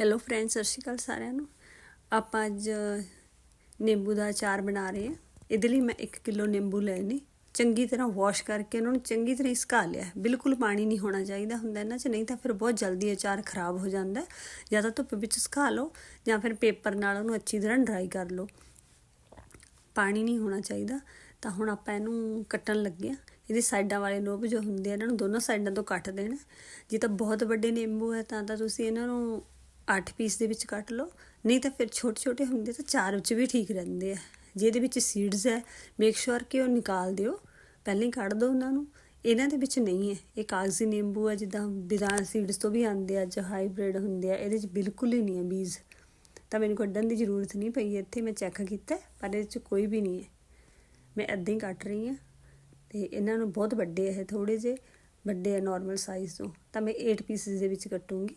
Hello friend ਸਤਿ ਸ਼੍ਰੀ ਅਕਾਲ ਸਾਰਿਆਂ ਨੂੰ। ਆਪਾਂ ਅੱਜ ਨਿੰਬੂ ਦਾ ਅਚਾਰ ਬਣਾ ਰਹੇ ਹਾਂ। ਇਹਦੇ ਲਈ ਮੈਂ 1 ਕਿਲੋ ਨਿੰਬੂ ਲਏ ਨੇ। ਚੰਗੀ ਤਰ੍ਹਾਂ ਵਾਸ਼ ਕਰਕੇ ਉਹਨਾਂ ਨੂੰ ਚੰਗੀ ਤਰ੍ਹਾਂ ਸੁਕਾ ਲਿਆ ਬਿਲਕੁਲ ਪਾਣੀ ਨਹੀਂ ਹੋਣਾ ਚਾਹੀਦਾ ਹੁੰਦਾ ਇਹਨਾਂ 'ਚ, ਨਹੀਂ ਤਾਂ ਫਿਰ ਬਹੁਤ ਜਲਦੀ ਅਚਾਰ ਖਰਾਬ ਹੋ ਜਾਂਦਾ ਜਾਂ ਤਾਂ ਧੁੱਪ ਵਿੱਚ ਸੁਕਾ ਲਓ ਜਾਂ ਫਿਰ ਪੇਪਰ ਨਾਲ ਉਹਨੂੰ ਅੱਛੀ ਤਰ੍ਹਾਂ ਡਰਾਈ ਕਰ ਲਓ। ਪਾਣੀ ਨਹੀਂ ਹੋਣਾ ਚਾਹੀਦਾ। ਤਾਂ ਹੁਣ ਆਪਾਂ ਇਹਨੂੰ ਕੱਟਣ ਲੱਗੇ ਆ ਇਹਦੇ ਸਾਈਡਾਂ ਵਾਲੇ ਲੋਬ ਜੋ ਹੁੰਦੇ ਆ, ਇਹਨਾਂ ਨੂੰ ਦੋਨੋਂ ਸਾਈਡਾਂ ਤੋਂ ਕੱਟ ਦੇਣਾ ਜੇ ਤਾਂ ਬਹੁਤ ਵੱਡੇ ਨਿੰਬੂ ਹੈ, ਤਾਂ ਤਾਂ ਤੁਸੀਂ ਇਹਨਾਂ ਨੂੰ 8 ਪੀਸ ਦੇ ਵਿੱਚ ਕੱਟ ਲਓ। ਨਹੀਂ ਤਾਂ ਫਿਰ ਛੋਟੇ ਛੋਟੇ ਹੁੰਦੇ ਤਾਂ ਚਾਰ ਵਿੱਚ ਵੀ ਠੀਕ ਰਹਿੰਦੇ ਆ। ਜੇ ਇਹਦੇ ਵਿੱਚ ਸੀਡਸ ਹੈ ਮੇਕ ਸ਼ੋਰ ਕਿ ਉਹ ਨਿਕਾਲ ਦਿਓ। ਪਹਿਲਾਂ ਹੀ ਕੱਢ ਦਿਓ ਉਹਨਾਂ ਨੂੰ। ਇਹਨਾਂ ਦੇ ਵਿੱਚ ਨਹੀਂ ਹੈ। ਇਹ ਕਾਗਜ਼ੀ ਨਿੰਬੂ ਹੈ ਜਿੱਦਾਂ ਬਿਨਾਂ ਸੀਡਸ ਤੋਂ ਵੀ ਆਉਂਦੇ ਆ ਜੋ ਹਾਈਬ੍ਰਿਡ ਹੁੰਦੇ ਆ, ਇਹਦੇ 'ਚ ਬਿਲਕੁਲ ਹੀ ਨਹੀਂ ਹੈ ਬੀਜ। ਤਾਂ ਮੈਨੂੰ ਕੱਢਣ ਦੀ ਜ਼ਰੂਰਤ ਨਹੀਂ ਪਈ, ਇੱਥੇ ਮੈਂ ਚੈੱਕ ਕੀਤਾ, ਪਰ ਇਹਦੇ 'ਚ ਕੋਈ ਵੀ ਨਹੀਂ ਹੈ। ਮੈਂ ਐਦਾਂ ਹੀ ਕੱਟ ਰਹੀ ਹਾਂ। ਤੇ ਇਹਨਾਂ ਨੂੰ ਬਹੁਤ ਵੱਡੇ ਹੈ ਥੋੜੇ ਜਿਹੇ ਵੱਡੇ ਆ ਨਾਰਮਲ ਸਾਈਜ਼ ਤੋਂ। ਤਾਂ ਮੈਂ 8 ਪੀਸਿਸ ਦੇ ਵਿੱਚ ਕੱਟੂੰਗੀ।